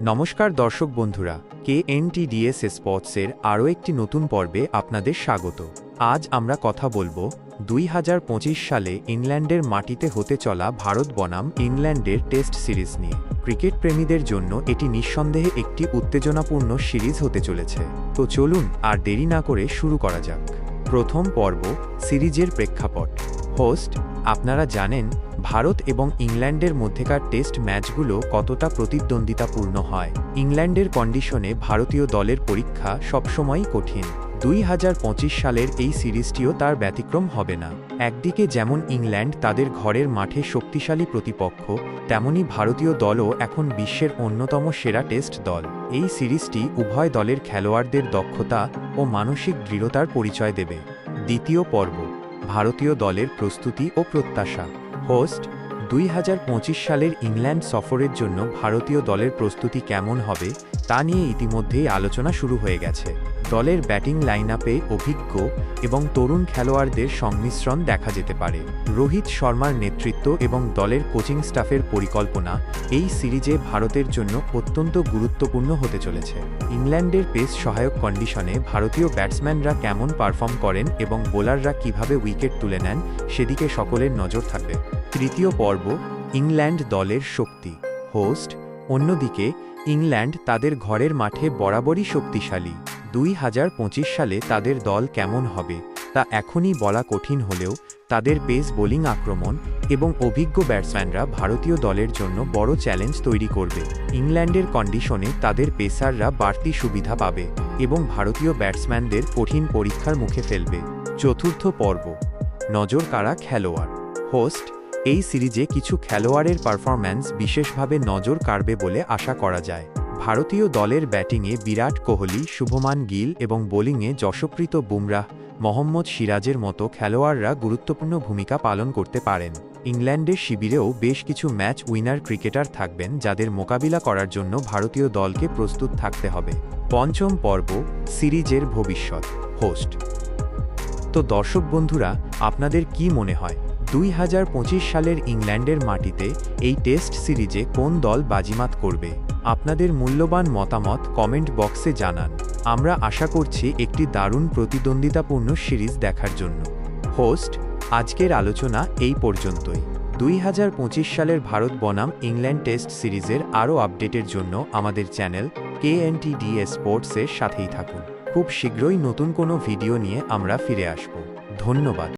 নমস্কার দর্শক বন্ধুরা কে এনটিডিএস স্পোর্টসের আরও একটি নতুন পর্বে আপনাদের স্বাগত। আজ আমরা কথা বলব, দুই হাজার পঁচিশ সালে ইংল্যান্ডের মাটিতে হতে চলা ভারত বনাম ইংল্যান্ডের টেস্ট সিরিজ নিয়ে। ক্রিকেট প্রেমীদের জন্য এটি নিঃসন্দেহে একটি উত্তেজনাপূর্ণ সিরিজ হতে চলেছে। তো চলুন আর দেরি না করে শুরু করা যাক। প্রথম পর্ব সিরিজের প্রেক্ষাপট। হোস্ট আপনারা জানেন ভারত এবং ইংল্যান্ডের মধ্যেকার টেস্ট ম্যাচগুলো কতটা প্রতিদ্বন্দ্বিতাপূর্ণ হয়। ইংল্যান্ডের কন্ডিশনে ভারতীয় দলের পরীক্ষা সবসময়ই কঠিন। দুই হাজার পঁচিশ সালের এই সিরিজটিও তার ব্যতিক্রম হবে না। একদিকে যেমন ইংল্যান্ড তাদের ঘরের মাঠে শক্তিশালী প্রতিপক্ষ, তেমনি ভারতীয় দলও এখন বিশ্বের অন্যতম সেরা টেস্ট দল। এই সিরিজটি উভয় দলের খেলোয়াড়দের দক্ষতা ও মানসিক দৃঢ়তার পরিচয় দেবে। দ্বিতীয় পর্ব ভারতীয় দলের প্রস্তুতি ও প্রত্যাশা। হোস্ট, দুই হাজার পঁচিশ সালের ইংল্যান্ড সফরের জন্য ভারতীয় দলের প্রস্তুতি কেমন হবে, তা নিয়ে ইতিমধ্যেই আলোচনা শুরু হয়ে গেছে। দলের ব্যাটিং লাইন আপে অভিজ্ঞ এবং তরুণ খেলোয়াড়দের সংমিশ্রণ দেখা যেতে পারে। রোহিত শর্মার নেতৃত্ব এবং দলের কোচিং স্টাফের পরিকল্পনা এই সিরিজে ভারতের জন্য অত্যন্ত গুরুত্বপূর্ণ হতে চলেছে। ইংল্যান্ডের পেস সহায়ক কন্ডিশনে ভারতীয় ব্যাটসম্যানরা কেমন পারফর্ম করেন এবং বোলাররা কীভাবে উইকেট তুলে নেন সেদিকে সকলের নজর থাকবে। তৃতীয় পর্ব, ইংল্যান্ড দলের শক্তি। হোস্ট, অন্যদিকে, ইংল্যান্ড তাদের ঘরের মাঠে বরাবরই শক্তিশালী। দুই হাজার পঁচিশ সালে তাদের দল কেমন হবে, তা এখনই বলা কঠিন হলেও তাদের পেস বোলিং আক্রমণ এবং অভিজ্ঞ ব্যাটসম্যানরা ভারতীয় দলের জন্য বড় চ্যালেঞ্জ তৈরি করবে। ইংল্যান্ডের কন্ডিশনে তাদের পেসাররা বাড়তি সুবিধা পাবে এবং ভারতীয় ব্যাটসম্যানদের কঠিন পরীক্ষার মুখে ফেলবে। চতুর্থ পর্ব। নজর কাড়া খেলোয়াড়। হোস্ট, এই সিরিজে কিছু খেলোয়াড়ের পারফরম্যান্স বিশেষভাবে নজর কাড়বে বলে আশা করা যায়। ভারতীয় দলের ব্যাটিংয়ে বিরাট কোহলি, শুভমান গিল এবং বোলিংয়ে যশপ্রীত বুমরাহ, মোহাম্মদ সিরাজের মতো খেলোয়াড়রা গুরুত্বপূর্ণ ভূমিকা পালন করতে পারেন। ইংল্যান্ডের শিবিরেও বেশ কিছু ম্যাচ উইনার ক্রিকেটার থাকবেন যাদের মোকাবিলা করার জন্য ভারতীয় দলকে প্রস্তুত থাকতে হবে। পঞ্চম পর্ব, সিরিজের ভবিষ্যৎ, হোস্ট। তো দর্শক বন্ধুরা, আপনাদের কি মনে হয়? দুই হাজার পঁচিশ সালের ইংল্যান্ডের মাটিতে এই টেস্ট সিরিজে কোন দল বাজিমাত করবে? আপনাদের মূল্যবান মতামত কমেন্ট বক্সে জানান। আমরা আশা করছি একটি দারুণ প্রতিদ্বন্দ্বিতাপূর্ণ সিরিজ দেখার জন্য। হোস্ট, আজকের আলোচনা এই পর্যন্তই। দুই হাজার পঁচিশ সালের ভারত বনাম ইংল্যান্ড টেস্ট সিরিজের আরও আপডেটের জন্য আমাদের চ্যানেল কে স্পোর্টসের সাথেই থাকুন। খুব শীঘ্রই নতুন কোনো ভিডিও নিয়ে আমরা ফিরে আসব। ধন্যবাদ।